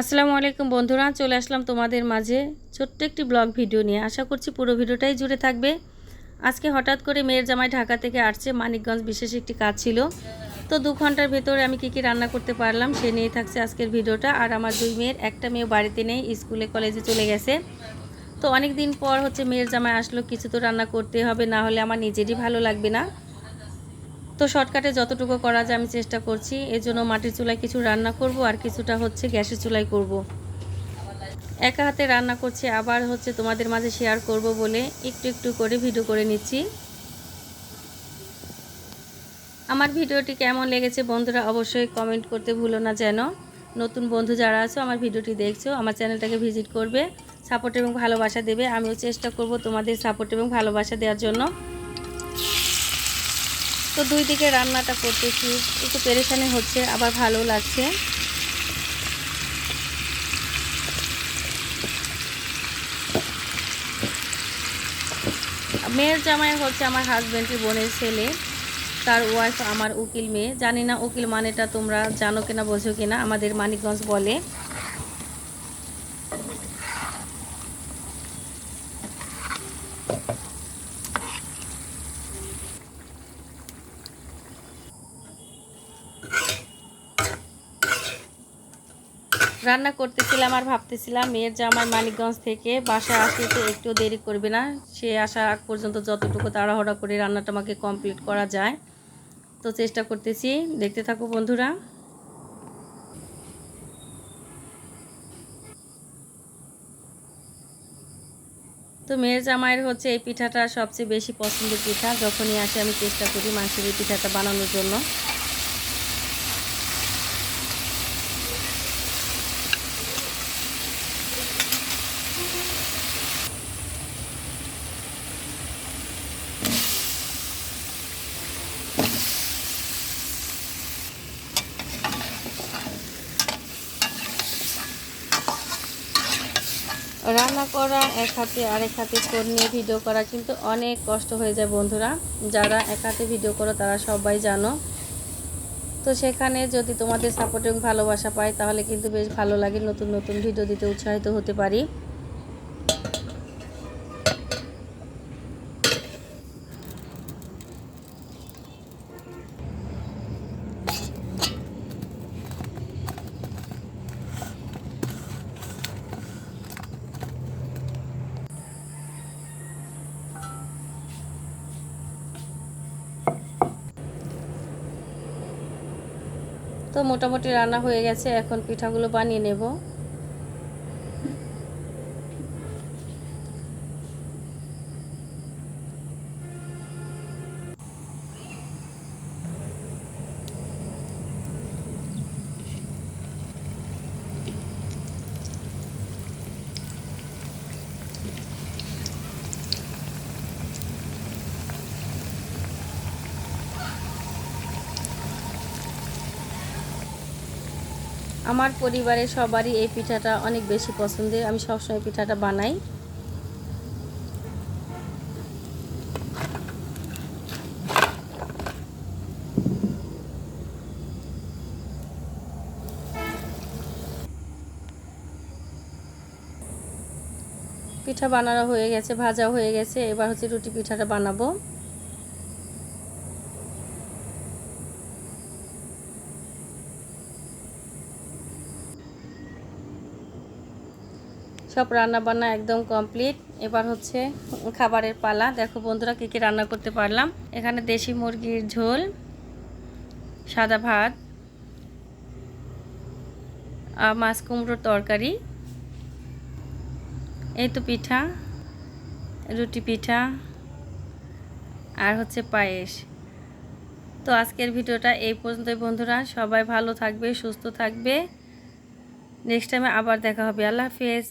আসসালামু আলাইকুম বন্ধুরা, চলে আসলাম তোমাদের মাঝে ছোট্ট একটি ব্লগ ভিডিও নিয়ে। আশা করছি পুরো ভিডিওটাই জুড়ে থাকবে। আজকে হঠাৎ করে মেয়ের জামাই ঢাকা থেকে আসছে, মানিকগঞ্জ বিশেষ একটি কাজ ছিল। তো দু ঘণ্টার ভেতরে আমি কি কি রান্না করতে পারলাম সে নিয়েই থাকছে আজকের ভিডিওটা। আর আমার দুই মেয়ের, একটা মেয়ে বাড়িতে নেই, স্কুলে, কলেজে চলে গেছে। তো অনেক দিন পর হচ্ছে মেয়ের জামাই আসলো, কিছু তো রান্না করতে হবে, না হলে আমার নিজেরই ভালো লাগবে না। তো শর্টকাটে যতটুকু করা যায় আমি চেষ্টা করছি। এর জন্য মাটির চুলায় কিছু রান্না করব আর কিছুটা হচ্ছে গ্যাসের চুলায় করব। একা হাতে রান্না করছি, আবার হচ্ছে তোমাদের মাঝে শেয়ার করব বলে একটু একটু করে ভিডিও করে নিচ্ছি। আমার ভিডিওটি কেমন লেগেছে বন্ধুরা অবশ্যই কমেন্ট করতে ভুলো না যেন। নতুন বন্ধু যারা আছো, আমার ভিডিওটি দেখছ, আমার চ্যানেলটাকে ভিজিট করবে সাপোর্ট এবং ভালোবাসা দেবে। আমিও চেষ্টা করব তোমাদের সাপোর্ট এবং ভালোবাসা দেওয়ার জন্য। তো দুই দিকে রান্নাটা করতেছি। একটু পেরেশানি হচ্ছে, আবার ভালো লাগছে। মেয়ের জামাই হচ্ছে আমার হাজব্যান্ডের বোনের ছেলে। তার ওয়াইফ আমার উকিল মেয়ে। জানি না উকিল মানেটা তোমরা জানো কিনা, বোঝো কিনা, আমাদের মানিকগঞ্জ বলে। রান্না করতেছিলাম আর ভাবতেছিলাম, মেয়ের জামাই মানিকগঞ্জ থেকে বাসায় আসতে একটু দেরি করবে না। সে আসা আগ পর্যন্ত যতটুকু তাড়াহড়া করে রান্নাটা আমাকে কমপ্লিট করা যায়। তো চেষ্টা করতেছি। দেখতে থাকো বন্ধুরা। তো মেয়ের জামাইয়ের হচ্ছে এই পিঠাটা সবচেয়ে বেশি পছন্দের পিঠা। যখনই আসে আমি চেষ্টা করি মাংসের এই পিঠাটা বানানোর জন্য। রান্না করা, এক হাতে আরেক হাতে ফোন নিয়ে ভিডিও করা কিন্তু অনেক কষ্ট হয়ে যায় বন্ধুরা। যারা এক হাতে ভিডিও করো তারা সবাই জানো। তো সেখানে যদি তোমাদের সাপোর্ট এবং ভালোবাসা পাই তাহলে কিন্তু বেশ ভালো লাগে নতুন নতুন ভিডিও দিতে উৎসাহিত হতে পারি। তো মোটামুটি রান্না হয়ে গেছে এখন পিঠাগুলো বানিয়ে নেব। আমার পরিবারের সবারই এই পিঠাটা অনেক বেশি পছন্দের। আমি সবসময় পিঠাটা বানাই। পিঠা বানানো হয়ে গেছে, ভাজা হয়ে গেছে। এবার হচ্ছে রুটি পিঠাটা বানাবো। সব রান্না বান্না একদম কমপ্লিট। এবার হচ্ছে খাবারের পালা। দেখো বন্ধুরা কী কী রান্না করতে পারলাম। এখানে দেশি মুরগির ঝোল, সাদা ভাত, আর মাছ কুমড়োর তরকারি, এই তো পিঠা, রুটি পিঠা, আর হচ্ছে পায়েস। তো আজকের ভিডিওটা এই পর্যন্তই বন্ধুরা। সবাই ভালো থাকবে, সুস্থ থাকবে। নেক্সট টাইমে আবার দেখা হবে। আল্লাহ হাফেজ।